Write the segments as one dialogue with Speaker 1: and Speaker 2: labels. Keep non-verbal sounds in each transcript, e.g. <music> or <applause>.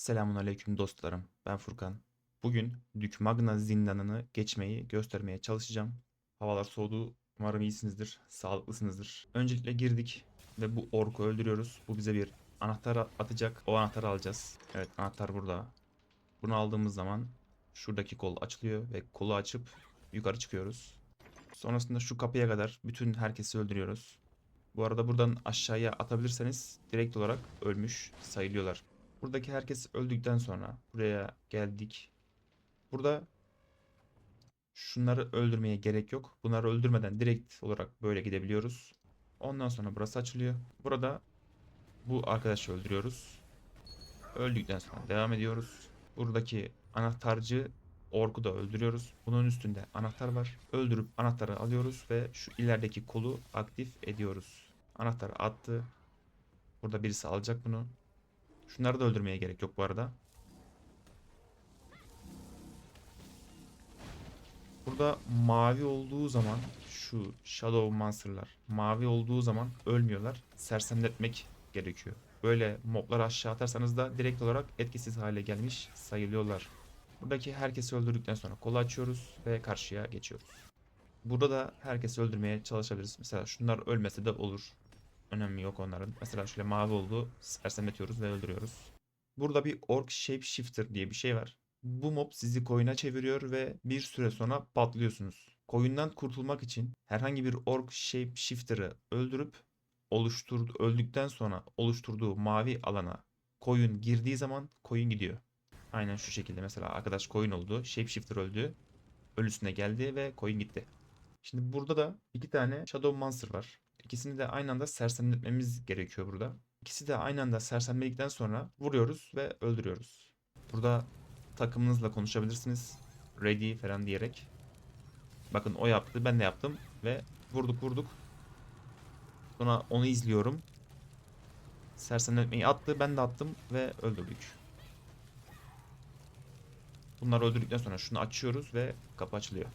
Speaker 1: Selamun aleyküm dostlarım. Ben Furkan. Bugün Dük Magna zindanını geçmeyi göstermeye çalışacağım. Havalar soğudu. Umarım iyisinizdir, sağlıklısınızdır. Öncelikle girdik ve bu orku öldürüyoruz. Bu bize bir anahtar atacak. O anahtarı alacağız. Evet anahtar burada. Bunu aldığımız zaman şuradaki kol açılıyor ve kolu açıp yukarı çıkıyoruz. Sonrasında şu kapıya kadar bütün herkesi öldürüyoruz. Bu arada buradan aşağıya atabilirseniz direkt olarak ölmüş sayılıyorlar. Buradaki herkes öldükten sonra buraya geldik. Burada şunları öldürmeye gerek yok. Bunları öldürmeden direkt olarak böyle gidebiliyoruz. Ondan sonra burası açılıyor. Burada bu arkadaşı öldürüyoruz. Öldükten sonra devam ediyoruz. Buradaki anahtarcı orku da öldürüyoruz. Bunun üstünde anahtar var. Öldürüp anahtarı alıyoruz ve şu ilerideki kolu aktif ediyoruz. Anahtarı attı. Burada birisi alacak bunu. Şunları da öldürmeye gerek yok bu arada. Burada mavi olduğu zaman şu Shadow Monster'lar mavi olduğu zaman ölmüyorlar. Sersemletmek gerekiyor. Böyle mobları aşağı atarsanız da direkt olarak etkisiz hale gelmiş sayılıyorlar. Buradaki herkesi öldürdükten sonra kolu açıyoruz ve karşıya geçiyoruz. Burada da herkesi öldürmeye çalışabiliriz. Mesela şunlar ölmese de olur. Önemi yok onların. Mesela şöyle mavi oldu. Sersemletiyoruz ve öldürüyoruz. Burada bir Orc Shapeshifter diye bir şey var. Bu mob sizi koyuna çeviriyor ve bir süre sonra patlıyorsunuz. Koyundan kurtulmak için herhangi bir Orc Shapeshifter'ı öldürüp oluşturdu, öldükten sonra oluşturduğu mavi alana koyun girdiği zaman koyun gidiyor. Aynen şu şekilde mesela arkadaş koyun oldu. Shapeshifter öldü. Ölüsüne geldi ve koyun gitti. Şimdi burada da iki tane Shadow Monster var. İkisini de aynı anda sersemletmemiz gerekiyor burada. İkisi de aynı anda sersemledikten sonra vuruyoruz ve öldürüyoruz. Burada takımınızla konuşabilirsiniz. Ready falan diyerek. Bakın o yaptı ben de yaptım ve vurduk vurduk. Sonra onu izliyorum. Sersemletmeyi attı ben de attım ve öldürdük. Bunları öldürdükten sonra şunu açıyoruz ve kapı açılıyor.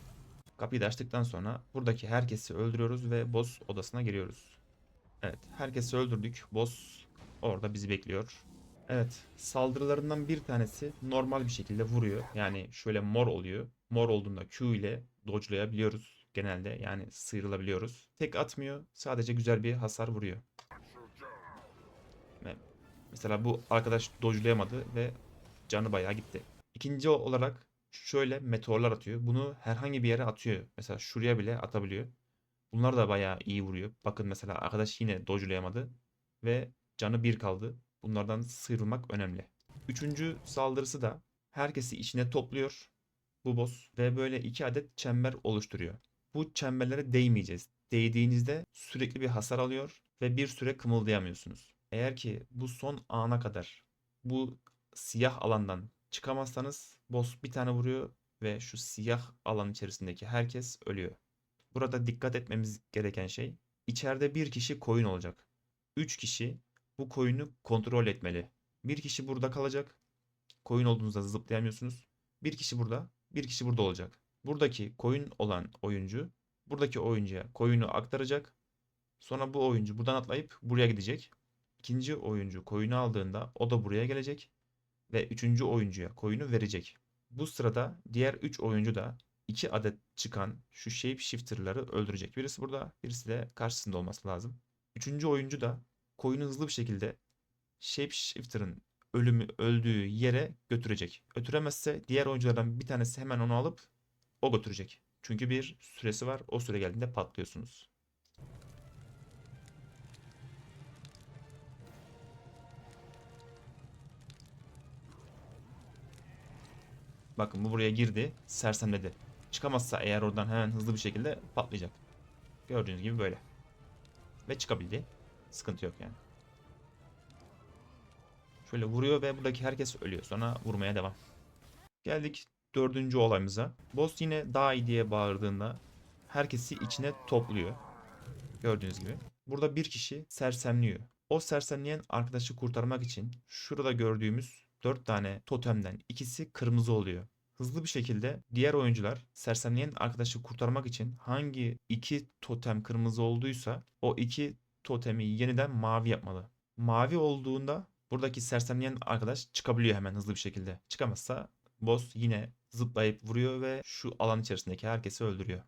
Speaker 1: Kapıyı da açtıktan sonra buradaki herkesi öldürüyoruz ve boss odasına giriyoruz. Evet, herkesi öldürdük. Boss orada bizi bekliyor. Evet, saldırılarından bir tanesi normal bir şekilde vuruyor. Yani şöyle mor oluyor. Mor olduğunda Q ile dodge'layabiliyoruz genelde. Yani sıyrılabiliyoruz. Tek atmıyor, sadece güzel bir hasar vuruyor. Mesela bu arkadaş dodge'layamadı ve canı bayağı gitti. İkinci olarak şöyle meteorlar atıyor. Bunu herhangi bir yere atıyor. Mesela şuraya bile atabiliyor. Bunlar da bayağı iyi vuruyor. Bakın mesela arkadaş yine dodge'layamadı ve canı bir kaldı. Bunlardan sıyrılmak önemli. Üçüncü saldırısı da herkesi içine topluyor bu boss ve böyle iki adet çember oluşturuyor. Bu çemberlere değmeyeceğiz. Değdiğinizde sürekli bir hasar alıyor ve bir süre kımıldayamıyorsunuz. Eğer ki bu son ana kadar bu siyah alandan çıkamazsanız boss bir tane vuruyor ve şu siyah alan içerisindeki herkes ölüyor. Burada dikkat etmemiz gereken şey içeride bir kişi koyun olacak. 3 kişi bu koyunu kontrol etmeli. Bir kişi burada kalacak. Koyun olduğunuzda zıplayamıyorsunuz. Bir kişi burada, bir kişi burada olacak. Buradaki koyun olan oyuncu buradaki oyuncuya koyunu aktaracak. Sonra bu oyuncu buradan atlayıp buraya gidecek. İkinci oyuncu koyunu aldığında o da buraya gelecek ve üçüncü oyuncuya koyunu verecek. Bu sırada diğer 3 oyuncu da 2 adet çıkan şu shapeshifter'ları öldürecek. Birisi burada, birisi de karşısında olması lazım. Üçüncü oyuncu da koyunu hızlı bir şekilde shapeshifter'ın ölümü öldüğü yere götürecek. Götüremezse diğer oyunculardan bir tanesi hemen onu alıp o götürecek. Çünkü bir süresi var. O süre geldiğinde patlıyorsunuz. Bakın bu buraya girdi. Sersemledi. Çıkamazsa eğer oradan hemen hızlı bir şekilde patlayacak. Gördüğünüz gibi böyle. Ve çıkabildi. Sıkıntı yok yani. Şöyle vuruyor ve buradaki herkes ölüyor. Sonra vurmaya devam. Geldik dördüncü olayımıza. Boss yine daha iyi diye bağırdığında herkesi içine topluyor. Gördüğünüz gibi. Burada bir kişi sersemliyor. O sersemleyen arkadaşı kurtarmak için şurada gördüğümüz 4 tane totemden ikisi kırmızı oluyor. Hızlı bir şekilde diğer oyuncular sersemleyen arkadaşı kurtarmak için hangi iki totem kırmızı olduysa o iki totemi yeniden mavi yapmalı. Mavi olduğunda Buradaki sersemleyen arkadaş çıkabiliyor hemen hızlı bir şekilde. Çıkamazsa boss yine zıplayıp vuruyor ve şu alan içerisindeki herkesi öldürüyor.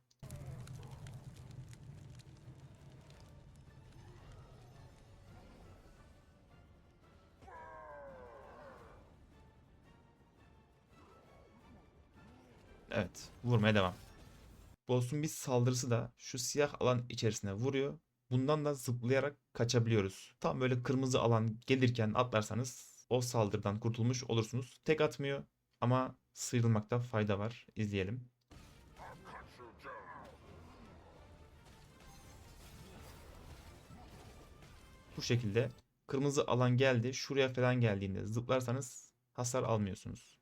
Speaker 1: Evet, vurmaya devam. Boss'un bir saldırısı da şu siyah alan içerisine vuruyor. Bundan da zıplayarak kaçabiliyoruz. Tam böyle kırmızı alan gelirken atlarsanız o saldırıdan kurtulmuş olursunuz. Tek atmıyor ama sıyrılmakta fayda var. İzleyelim. Bu şekilde kırmızı alan geldi. Şuraya falan geldiğinde zıplarsanız hasar almıyorsunuz.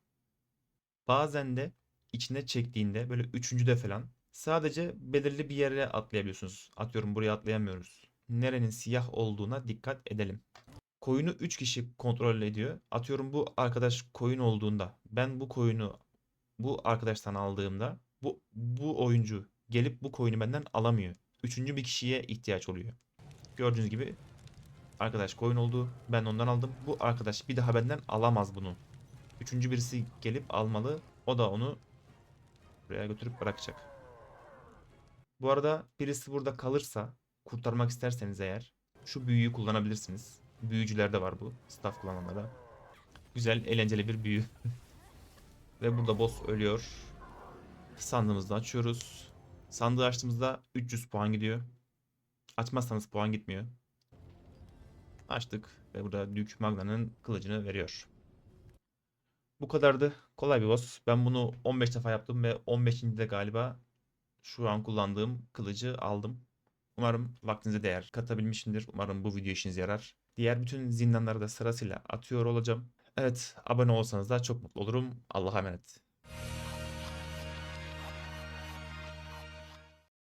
Speaker 1: Bazen de içine çektiğinde böyle üçüncüde falan sadece belirli bir yere atlayabiliyorsunuz. Atıyorum buraya atlayamıyoruz. Nerenin siyah olduğuna dikkat edelim. Koyunu 3 kişi kontrol ediyor. Atıyorum bu arkadaş koyun olduğunda ben bu koyunu bu arkadaştan aldığımda bu bu oyuncu gelip bu koyunu benden alamıyor. Üçüncü bir kişiye ihtiyaç oluyor. Gördüğünüz gibi arkadaş koyun oldu. Ben ondan aldım. Bu arkadaş bir daha benden alamaz bunu. Üçüncü birisi gelip almalı. O da onu buraya götürüp bırakacak. Bu arada birisi burada kalırsa kurtarmak isterseniz eğer şu büyüyü kullanabilirsiniz. Büyücülerde var bu. Staff kullananlara. Güzel, eğlenceli bir büyü. <laughs> Ve burada boss ölüyor. Sandığımızı açıyoruz. Sandığı açtığımızda 300 puan gidiyor. Açmazsanız puan gitmiyor. Açtık ve burada Dük Magna'nın kılıcını veriyor. Bu kadardı. Kolay bir boss. Ben bunu 15 defa yaptım ve 15. de galiba şu an kullandığım kılıcı aldım. Umarım vaktinize değer katabilmişimdir. Umarım bu video işinize yarar. Diğer bütün zindanları da sırasıyla atıyor olacağım. Evet, abone olsanız da çok mutlu olurum. Allah'a emanet.